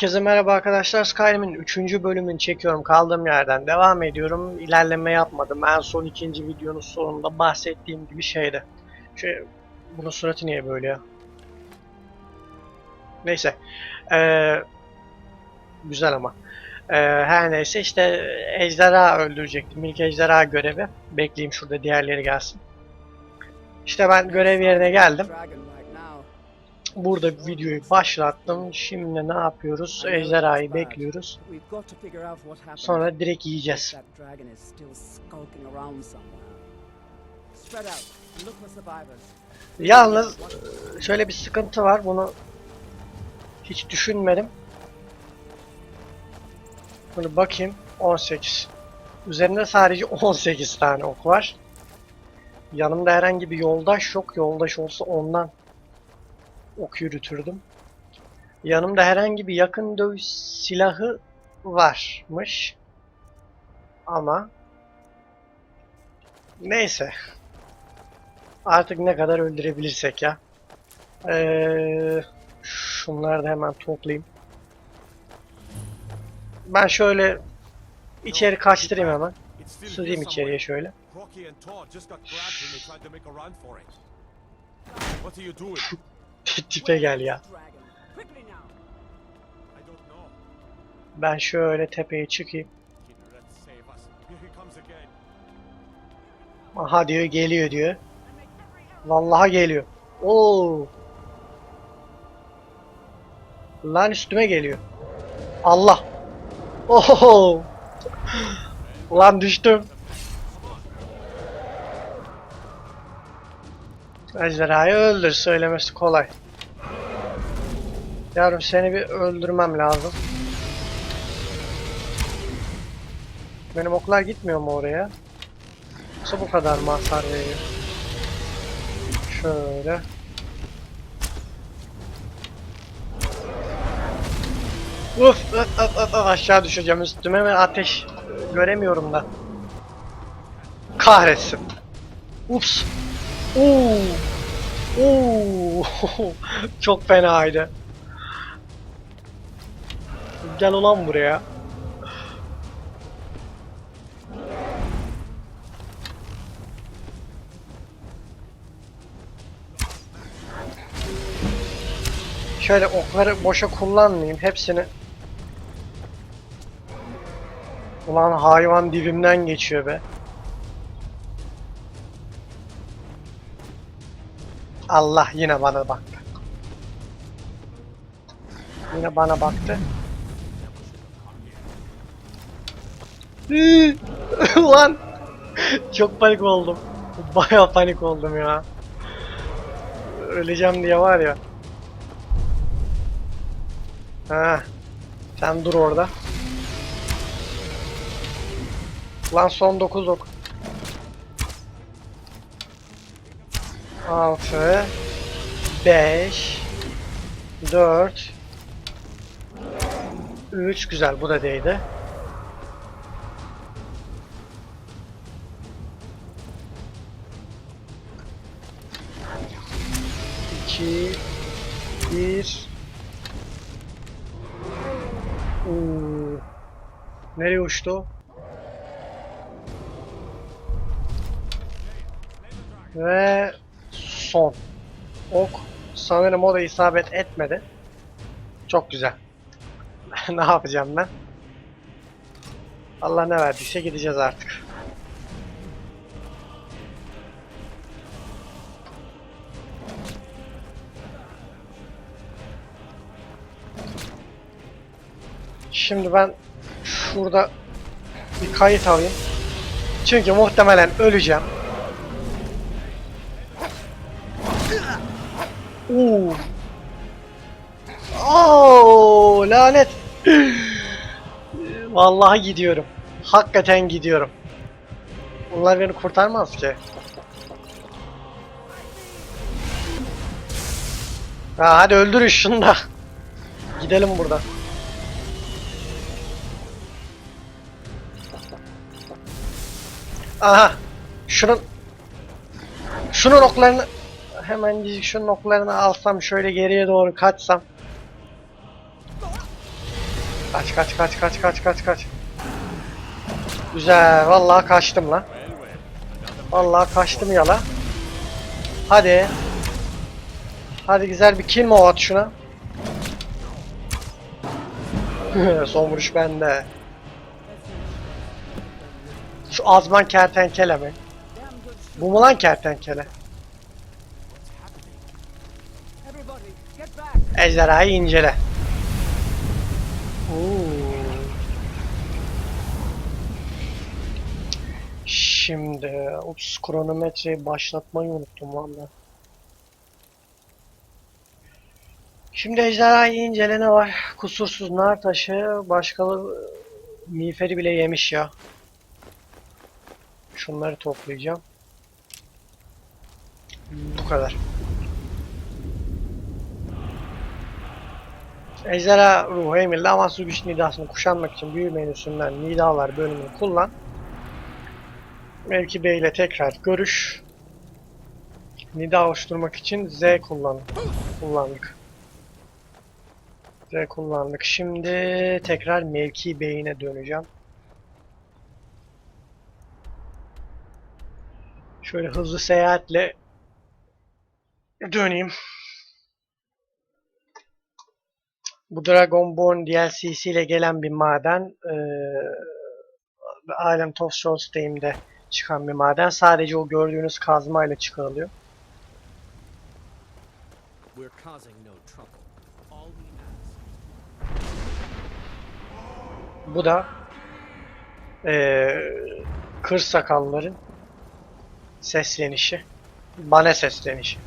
Herkese merhaba arkadaşlar. Skyrim'in 3. bölümünü çekiyorum. Kaldığım yerden devam ediyorum. İlerleme yapmadım. En son ikinci videonun sonunda bahsettiğim gibi şeyde. Şey, bunun suratı niye böyle ya? Neyse. Ee, güzel ama. Ee, her neyse işte ejderha öldürecektim. İlk ejderha görevi. Bekleyeyim şurada diğerleri gelsin. İşte ben görev yerine geldim. Burada videoyu başlattım. Şimdi ne yapıyoruz? Ejderhayı bekliyoruz. Sonra direkt yiyeceğiz. Yalnız e, şöyle bir sıkıntı var. Bunu hiç düşünmedim. Bunu bakayım. 18. Üzerinde sadece 18 tane ok var. Yanımda herhangi bir yoldaş yok. Yoldaş olsa ondan ok yürütürdüm. Yanımda herhangi bir yakın dövüş silahı varmış. Ama neyse. Artık ne kadar öldürebilirsek ya. Ee, şunları da hemen toplayayım. Ben şöyle içeri kaçtırayım hemen. Sığayım içeriye şöyle. Tipe gel ya. Ben şöyle tepeye çıkayım. Aha diyor geliyor diyor. Vallahi geliyor. Oo. Lan üstüme geliyor. Allah. Oho. Lan düştüm. Ejderhayı öldür söylemesi kolay. Yavrum seni bir öldürmem lazım. Benim oklar gitmiyor mu oraya? Yoksa bu kadar mı hasar veriyor? Şöyle. Uf, öf, öf, öf, öf, aşağı düşeceğim üstüme ve ateş göremiyorum da. Kahretsin. Ups. Oo. Oo. Çok fenaydı. Gel ulan buraya. Şöyle okları boşa kullanmayayım. Hepsini Ulan hayvan dibimden geçiyor be. Allah yine bana baktı. Yine bana baktı. Ulan çok panik oldum. Bayağı panik oldum ya. Öleceğim diye var ya. Ha. Sen dur orada. Lan son 9 ok. 6 5 4 3 güzel bu da değdi. İki, bir. Oo. Nereye uçtu? Ve son. Ok. Sanırım o da isabet etmedi. Çok güzel. ne yapacağım ben? Allah ne verdiyse gideceğiz artık. Şimdi ben şurada bir kayıt alayım. Çünkü muhtemelen öleceğim. Oo. Oo, lanet. Vallahi gidiyorum. Hakikaten gidiyorum. Bunlar beni kurtarmaz ki. Ha, hadi öldürün şunu da. Gidelim buradan. Aha. Şunun şunun oklarını hemen şunun oklarını alsam şöyle geriye doğru kaçsam. Kaç kaç kaç kaç kaç kaç kaç. Güzel. Vallahi kaçtım lan. Vallahi kaçtım yala. Hadi. Hadi güzel bir kill mi at şuna. Son vuruş bende. Şu azman kertenkele mi? Bu mu lan kertenkele? Ejderhayı incele. Oo. Şimdi ups kronometreyi başlatmayı unuttum valla. Şimdi ejderhayı incele ne var? Kusursuz nar taşı başkaları miğferi bile yemiş ya. Şunları toplayacağım. Bu kadar. Ejderha ruhu emirli ama su güç nidasını kuşanmak için büyü menüsünden nidalar bölümünü kullan. Mevki B ile tekrar görüş. Nida oluşturmak için Z kullan kullandık. Z kullandık. Şimdi tekrar mevki B'ine döneceğim. Şöyle hızlı seyahatle döneyim. Bu Dragonborn DLC'si ile gelen bir maden. Ee, Island of Souls'tayım'da çıkan bir maden. Sadece o gördüğünüz çıkarılıyor. All we ask Bu da ee, kır sakalların seslenişi. Bana seslenişi.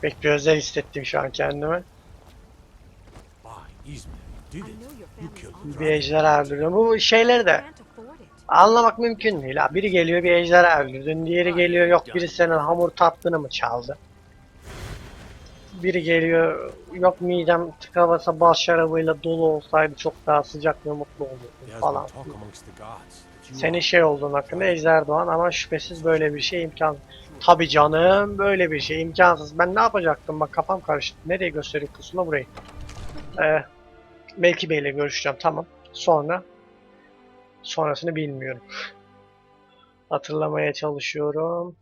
Pek bir özel hissettim şu an kendime. Bir ejderha öldürüyor. Bu şeyleri de anlamak mümkün değil. Ha. Biri geliyor bir ejderha öldürdün. Diğeri geliyor yok biri senin hamur tatlını mı çaldı? Biri geliyor yok midem tıka basa bal şarabıyla dolu olsaydı çok daha sıcak ve mutlu has falan. Senin şey olduğun hakkında Ejder Doğan ama şüphesiz böyle bir şey imkan. Tabi canım böyle bir şey imkansız. Ben ne yapacaktım bak kafam karıştı. Nereye gösteriyor pusula burayı. Ee, Melki Bey'le görüşeceğim tamam. Sonra sonrasını bilmiyorum. Hatırlamaya çalışıyorum.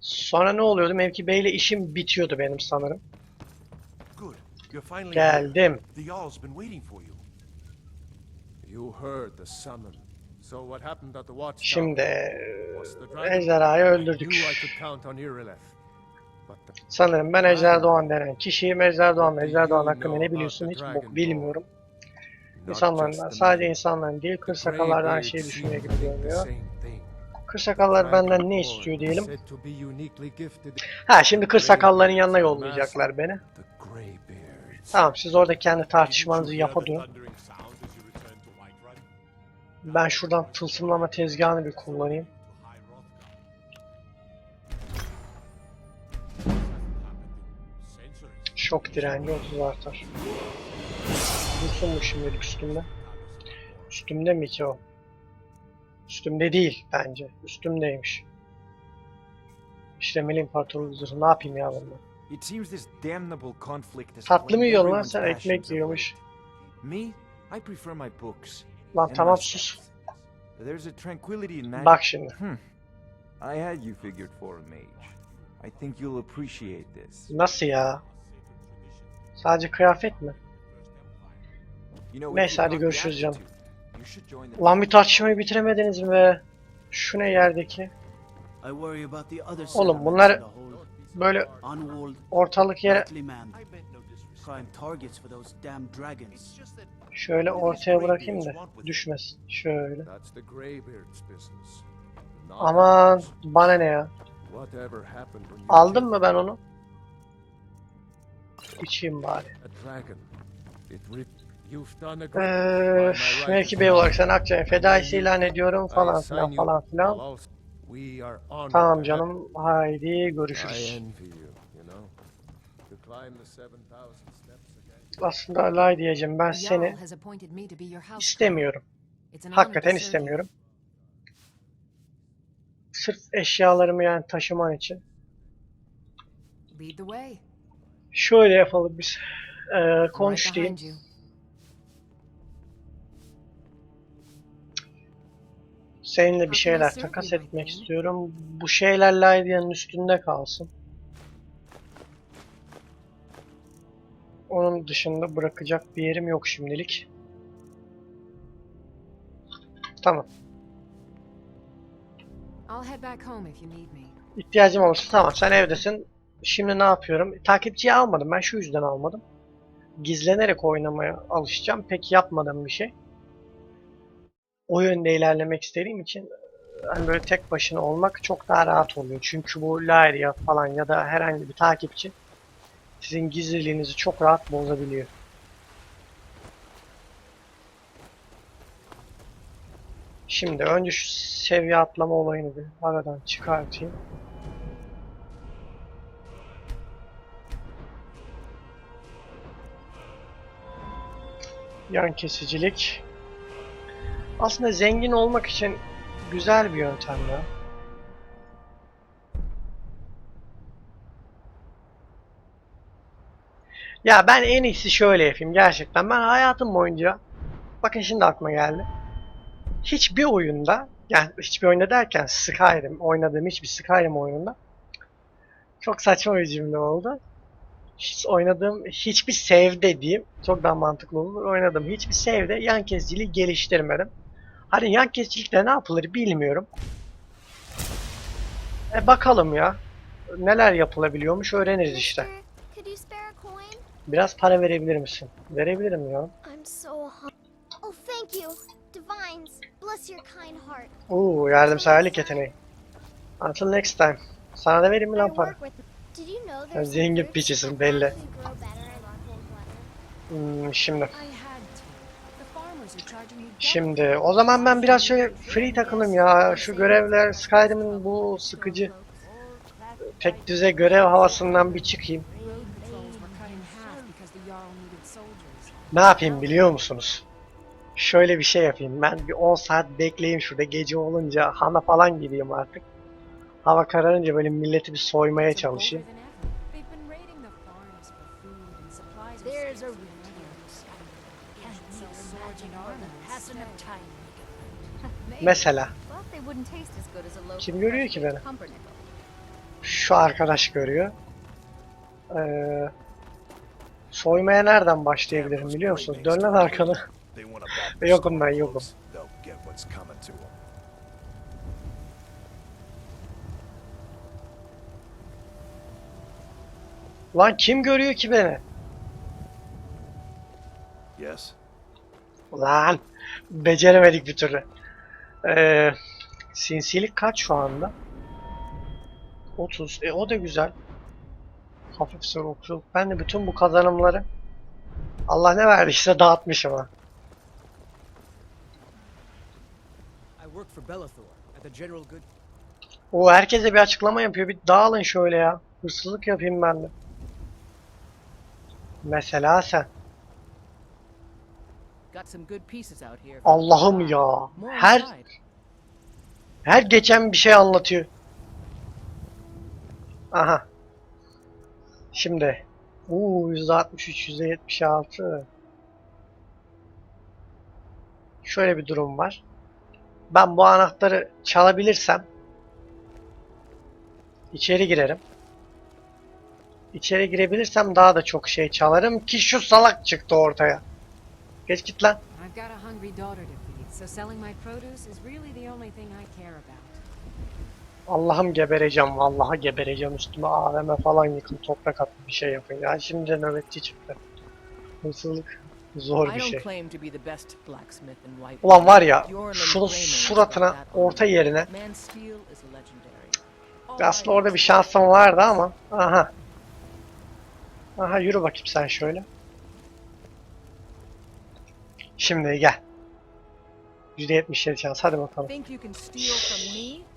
Sonra ne oluyordu? Mevki Bey'le işim bitiyordu benim sanırım. Geldim. Şimdi dragon? Ejderhayı öldürdük. The Sanırım ben Ejder Doğan denen kişiyim. Ejder Doğan, Ejder Doğan hakkında ne biliyorsun hiç bok bilmiyorum. the sadece insanların değil, kır sakallardan Greybeards şey düşünmüyor seem gibi görünüyor. Kır sakallar benden ne istiyor diyelim. Ha şimdi kır sakalların yanına yollayacaklar beni. Tamam siz orada kendi tartışmanızı yapa durun. Ben şuradan tılsımlama tezgahını bir kullanayım. Şok direnci 30 artar. Dursun mu şimdilik üstümde? Üstümde mi ki o? Üstümde değil bence. Üstümdeymiş. İşlemeli imparatorluk zırhı. Ne yapayım ya has Tatlı mı yiyorsun lan sen? Ekmek yiyormuş. Lan tamam sus. Bak şimdi. I had you figured for a mage. I think you'll appreciate this. Nasıl ya? Sadece kıyafet mi? Neyse, hadi görüşürüz canım. Lan bir tartışmayı bitiremediniz mi be? Şu ne yerdeki? Oğlum, bunlar- Böyle ortalık yere lightly manned, prime targets for those damn dragons. şöyle ortaya bırakayım da düşmesin. Şöyle. Aman bana ne ya? Aldım mı ben onu? My right belki as bey olarak sen Akçay'ın fedaisi ilan ediyorum falan filan falan filan. Tamam canım haydi görüşürüz. envy you, you know. To climb the 7000 steps again. Aslında lay diyeceğim ben seni istemiyorum. Hakikaten istemiyorum. Sırf eşyalarımı yani taşıman için. Lead the way. Şöyle yapalım biz. Ee, konuş diyeyim. Seninle bir şeyler takas etmek istiyorum. Bu şeyler Lydia'nın üstünde kalsın. Onun dışında bırakacak bir yerim yok şimdilik. Tamam. İhtiyacım olursa tamam sen evdesin. Şimdi ne yapıyorum? Takipçiyi almadım. Ben şu yüzden almadım. Gizlenerek oynamaya alışacağım. Pek yapmadığım bir şey. O yönde ilerlemek istediğim için hani böyle tek başına olmak çok daha rahat oluyor. Çünkü bu Lyria falan ya da herhangi bir takipçi sizin gizliliğinizi çok rahat bozabiliyor. Şimdi önce şu seviye atlama olayını bir aradan çıkartayım. Yan kesicilik. Aslında zengin olmak için güzel bir yöntem ya. Ya ben en iyisi şöyle yapayım gerçekten. Ben hayatım boyunca bakın şimdi aklıma geldi. Hiçbir oyunda yani hiçbir oyunda derken Skyrim oynadığım hiçbir Skyrim oyununda çok saçma bir cümle oldu. Hiç oynadığım hiçbir save'de diyeyim çok daha mantıklı olur. Oynadığım hiçbir save'de yan kesiciliği geliştirmedim. Hani yan kesicilikte ne yapılır bilmiyorum. E bakalım ya. Neler yapılabiliyormuş öğreniriz işte. Biraz para verebilir misin? Verebilirim ya. Oh. Oo yardımseverlik yeteneği. Until next time. Sana da vereyim mi lan para? Work with. Did you know Sen zengin piçisin belli. Hmm, şimdi. Şimdi o zaman ben biraz şöyle free takılayım ya. Şu görevler Skyrim'in bu sıkıcı tek düze görev havasından bir çıkayım. Ne yapayım biliyor musunuz? Şöyle bir şey yapayım. Ben bir 10 saat bekleyeyim şurada gece olunca hana falan gideyim artık. Hava kararınca böyle milleti bir soymaya çalışayım. Mesela Kim görüyor ki beni? şu arkadaş görüyor. Ee, soymaya nereden başlayabilirim biliyor musunuz? Dön lan arkanı. Yokum ben yokum. Lan kim görüyor ki beni? Yes. Lan beceremedik bir türlü. Ee, sinsilik kaç şu anda? 30. E o da güzel. Hafif soğukluk. Ben de bütün bu kazanımları Allah ne verdiyse dağıtmışım ha. O herkese bir açıklama yapıyor. Bir dağılın şöyle ya. Hırsızlık yapayım ben de. Mesela sen. Allah'ım ya. Her her geçen bir şey anlatıyor. Aha. Şimdi. Uuu %63, %76. Şöyle bir durum var. Ben bu anahtarı çalabilirsem içeri girerim. İçeri girebilirsem daha da çok şey çalarım ki şu salak çıktı ortaya. Geç git lan. I've got a hungry daughter to feed, so selling my produce is really the only thing I care about. Allah'ım gebereceğim, vallahi gebereceğim üstüme AVM falan yıkın, toprak at bir şey yapın ya. Şimdi nöbetçi çıktı. Hırsızlık zor bir şey. Ulan var ya, is suratına, orta yerine. Aslında orada bir şansım vardı ama. Aha. Aha yürü bakayım sen şöyle. Şimdi gel. %77 şans hadi bakalım.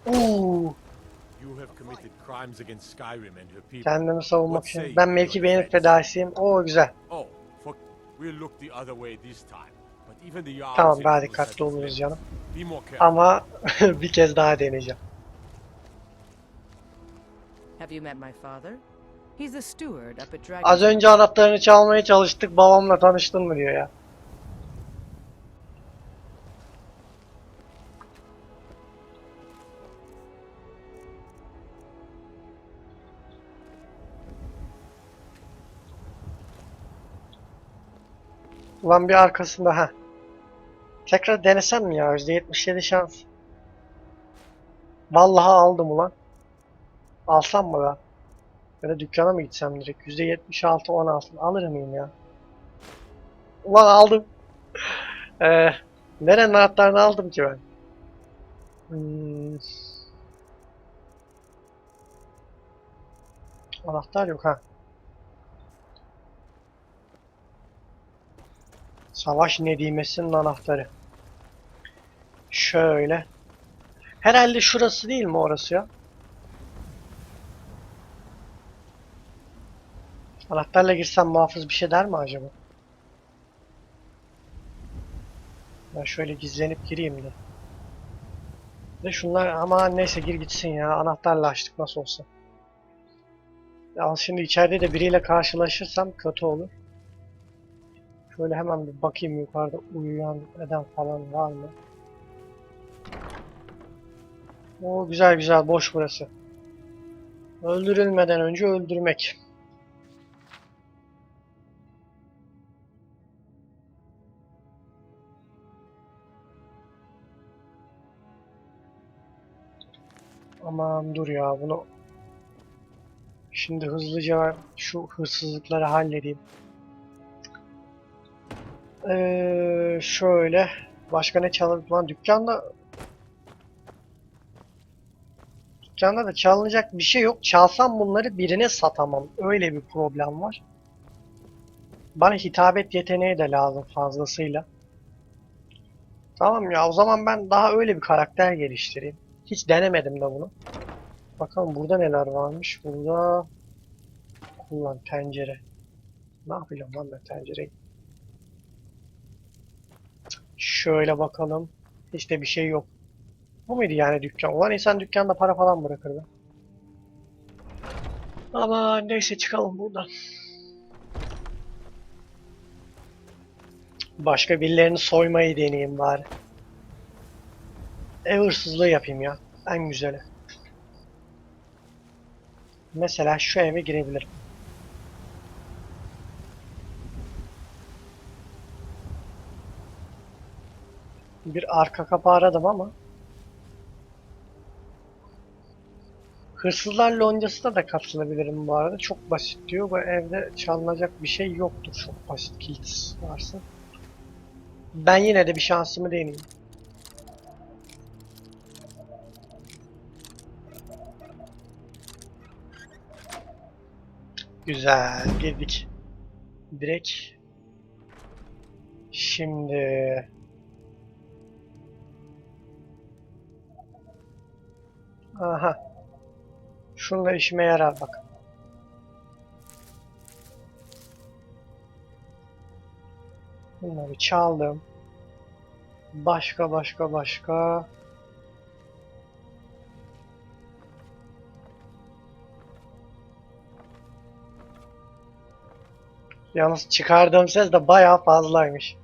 Uuu. Kendimi savunmak için. Ben mevki beğenip fedaisiyim. Oo güzel. Oh, Tamam daha dikkatli oluruz canım. Ama bir kez daha deneyeceğim. Have you met my father? Az önce anahtarını çalmaya çalıştık babamla tanıştın mı diyor ya. Ulan bir arkasında ha. Tekrar denesem mi ya? %77 şans. Vallahi aldım ulan. Alsam mı ben? Ya da dükkana mı gitsem direkt? %76 16 alır mıyım ya? Ulan aldım. Ee, nerenin anahtarını aldım ki ben? Hmm. Anahtar yok ha. Savaş Nedimesi'nin anahtarı. Şöyle. Herhalde şurası değil mi orası ya? Anahtarla girsem muhafız bir şey der mi acaba? Ben şöyle gizlenip gireyim de. De şunlar ama neyse gir gitsin ya. Anahtarla açtık nasıl olsa. Ya şimdi içeride de biriyle karşılaşırsam kötü olur. Şöyle hemen bir bakayım yukarıda uyuyan eden falan var mı? Oo güzel güzel boş burası. Öldürülmeden önce öldürmek. Aman dur ya bunu Şimdi hızlıca şu hırsızlıkları halledeyim. Ee, şöyle başka ne çalabilir lan dükkanda dükkanda da çalınacak bir şey yok. Çalsam bunları birine satamam. Öyle bir problem var. Bana hitabet yeteneği de lazım fazlasıyla. Tamam ya o zaman ben daha öyle bir karakter geliştireyim. Hiç denemedim de bunu. Bakalım burada neler varmış. Burada kullan tencere. Ne yapacağım lan ben tencereyi? Şöyle bakalım. Hiç de bir şey yok. Bu muydu yani dükkan? Ulan insan dükkanda para falan bırakırdı. Ama neyse çıkalım buradan. Başka birilerini soymayı deneyeyim bari. Ev hırsızlığı yapayım ya. En güzeli. Mesela şu eve girebilirim. Bir arka kapı aradım ama Hırsızlar loncasına da katılabilirim bu arada. Çok basit diyor. Bu evde çalınacak bir şey yoktur. Çok basit kilit varsa. Ben yine de bir şansımı deneyeyim. Güzel girdik. Direkt. Şimdi Aha. Şunla işime yarar bak. Bunları çaldım. Başka başka başka. Yalnız çıkardığım ses de bayağı fazlaymış.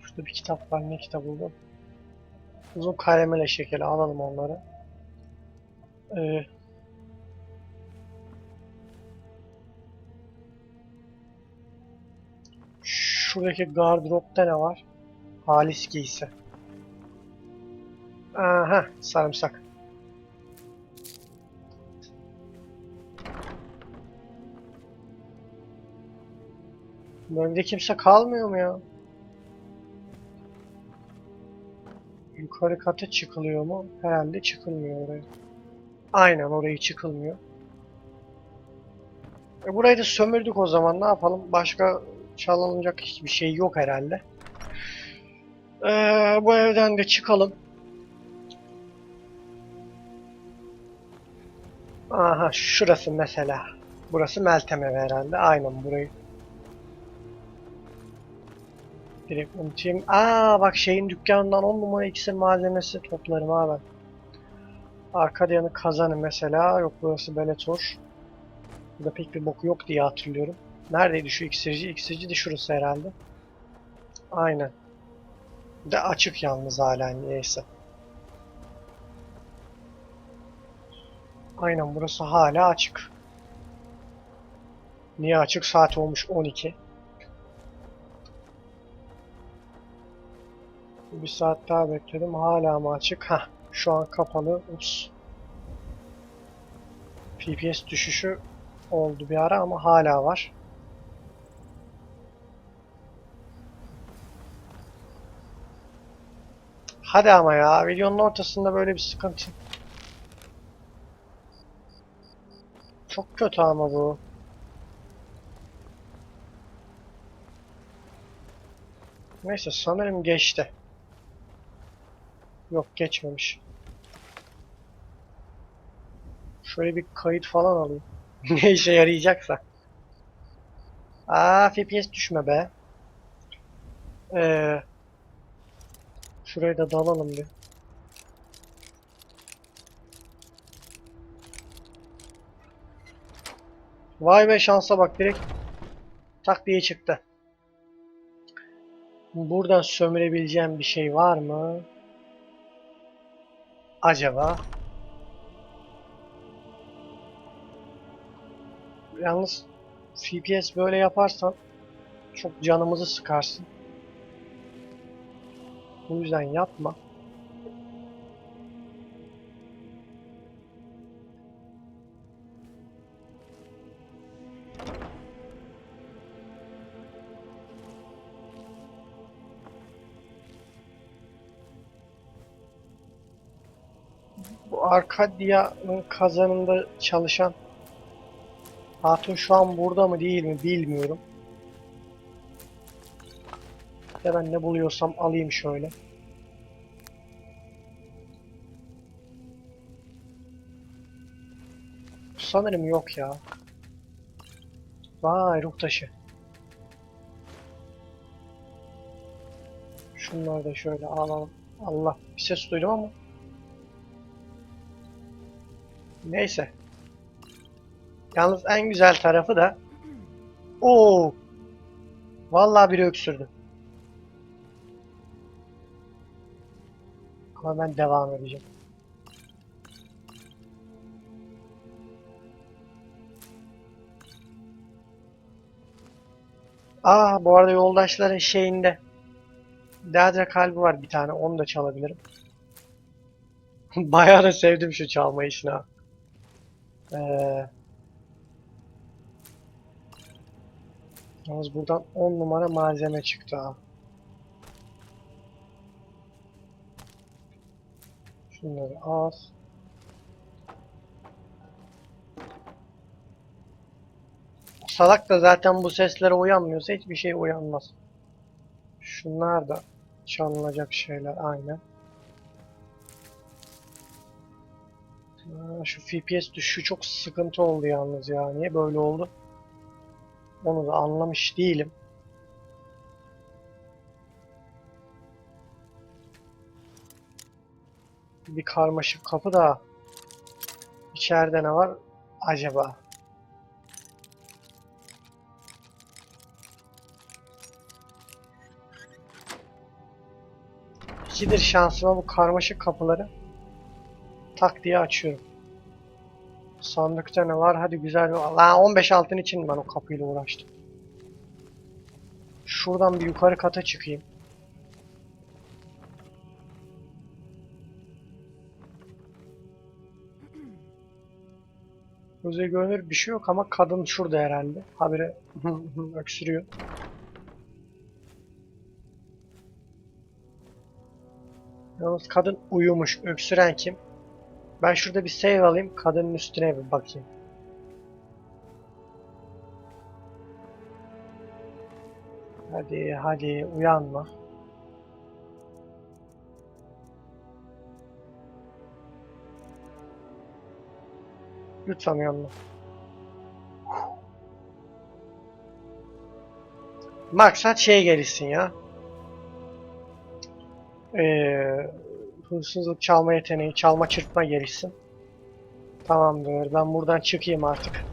Şurada bir kitap var. Ne kitap buldum? Uzun kalemele şekeri alalım onları. Ee, şuradaki gardıropta ne var? Halis giysi. Aha sarımsak. Evde kimse kalmıyor mu ya? Yukarı kata çıkılıyor mu? Herhalde çıkılmıyor oraya. Aynen orayı çıkılmıyor. E burayı da sömürdük o zaman ne yapalım? Başka çalınacak hiçbir şey yok herhalde. Ee, bu evden de çıkalım. Aha şurası mesela. Burası Meltem evi herhalde. Aynen burayı. Direkt unutayım. Aa bak şeyin dükkanından 10 numara iksir malzemesi toplarım ha ben. Kazanı mesela. Yok burası Bellator. Burada pek bir boku yok diye hatırlıyorum. Neredeydi şu iksirci? İksirci de şurası herhalde. Aynen. De açık yalnız hala niyeyse. Aynen burası hala açık. Niye açık? Saat olmuş 12. Bir saat daha bekledim. Hala mı açık? Hah. Şu an kapalı. Ups. FPS düşüşü oldu bir ara ama hala var. Hadi ama ya. Videonun ortasında böyle bir sıkıntı. Çok kötü ama bu. Neyse sanırım geçti. Yok geçmemiş. Şöyle bir kayıt falan alayım. ne işe yarayacaksa. Aa FPS düşme be. Ee, şuraya da dalalım bir. Vay be şansa bak direkt tak diye çıktı. Buradan sömürebileceğim bir şey var mı? Acaba? Yalnız FPS böyle yaparsan çok canımızı sıkarsın. Bu yüzden yapma. Bu Arkadia'nın kazanında çalışan Hatun şu an burada mı değil mi bilmiyorum. Ya ben ne buluyorsam alayım şöyle. Sanırım yok ya. Vay ruh taşı. Şunları da şöyle alalım. Allah bir ses duydum ama. Neyse. Yalnız en güzel tarafı da Oo. Vallahi biri öksürdü. Ama ben devam edeceğim. Aa bu arada yoldaşların şeyinde Dadra kalbi var bir tane onu da çalabilirim. Bayağı da sevdim şu çalma işini ha. Ee, Yalnız buradan 10 numara malzeme çıktı ha. Şunları al. Salak da zaten bu seslere uyanmıyorsa hiçbir şey uyanmaz. Şunlar da çalınacak şeyler aynen. Şu FPS düşüşü çok sıkıntı oldu yalnız ya. Niye böyle oldu? Onu da anlamış değilim. Bir karmaşık kapı da içeride ne var acaba? İkidir şansıma bu karmaşık kapıları tak diye açıyorum. Sandıkta ne var? Hadi güzel. Lan 15 altın için ben o kapıyla uğraştım. Şuradan bir yukarı kata çıkayım. Göze görünür bir şey yok ama kadın şurada herhalde. Habire öksürüyor. Yalnız kadın uyumuş. Öksüren kim? Ben şurada bir save alayım. Kadının üstüne bir bakayım. Hadi hadi uyanma. Lütfen uyanma. Maksat şey gelişsin ya. Ee, hırsızlık çalma yeteneği, çalma çırpma gelişsin. Tamamdır. Ben buradan çıkayım artık.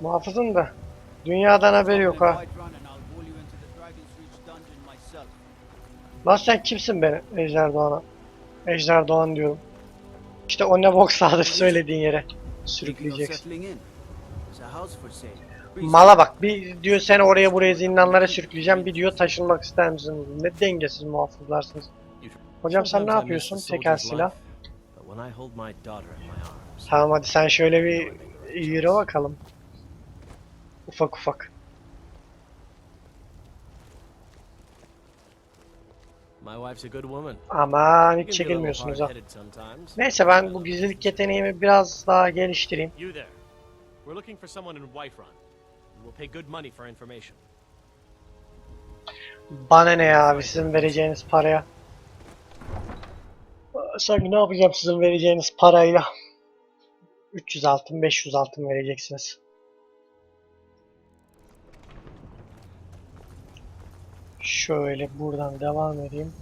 Muhafızın da dünyadan haberi yok ha. Lan sen kimsin be Ejder Doğan'a? Ejder Doğan diyorum. İşte o ne bok sağdır söylediğin yere sürükleyeceksin. Mala bak bir diyor seni oraya buraya zindanlara sürükleyeceğim bir diyor taşınmak ister misin? Ne dengesiz muhafızlarsınız. Hocam sen ne yapıyorsun? Teker silah. Tamam hadi sen şöyle bir yürü bakalım. Ufak ufak. Aman hiç çekilmiyorsunuz ha. Neyse ben bu gizlilik yeteneğimi biraz daha geliştireyim. Will pay good money for information. Bana ne ya sizin vereceğiniz paraya. Sanki ne yapacağım sizin vereceğiniz parayla? 300 altın 500 altın vereceksiniz. Şöyle buradan devam edeyim.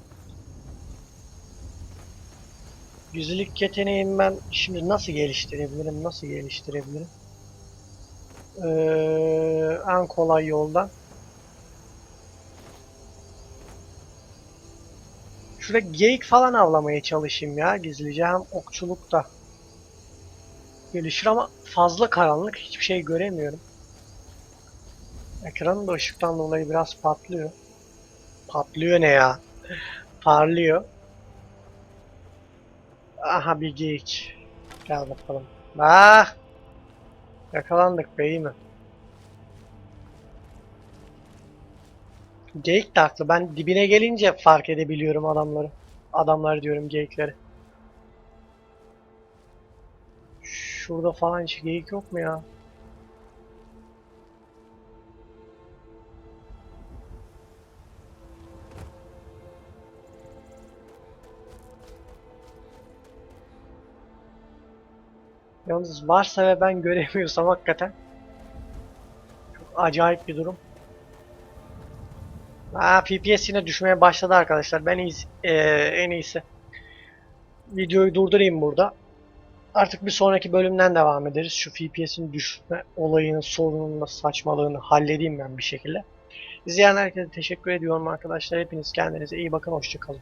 Yüzlük yeteneğimi ben şimdi nasıl geliştirebilirim? Nasıl geliştirebilirim? Ee, en kolay yoldan Şurada geyik falan avlamaya çalışayım ya gizlice hem okçulukta. Gelişir ama fazla karanlık hiçbir şey göremiyorum. Ekranın da ışıktan dolayı biraz patlıyor. Patlıyor ne ya? Parlıyor. Aha bir geyik. Gel bakalım. Ah! Yakalandık be iyi mi? Geyik de haklı. Ben dibine gelince fark edebiliyorum adamları. Adamlar diyorum geyikleri. Şurada falan hiç geyik yok mu ya? Yalnız varsa ve ben göremiyorsam hakikaten çok acayip bir durum. Aa, FPS yine düşmeye başladı arkadaşlar. Ben iyisi, eee, en iyisi videoyu durdurayım burada. Artık bir sonraki bölümden devam ederiz. Şu FPS'in düşme olayını, sorununu, saçmalığını halledeyim ben bir şekilde. İzleyen herkese teşekkür ediyorum arkadaşlar. Hepiniz kendinize iyi bakın. Hoşçakalın.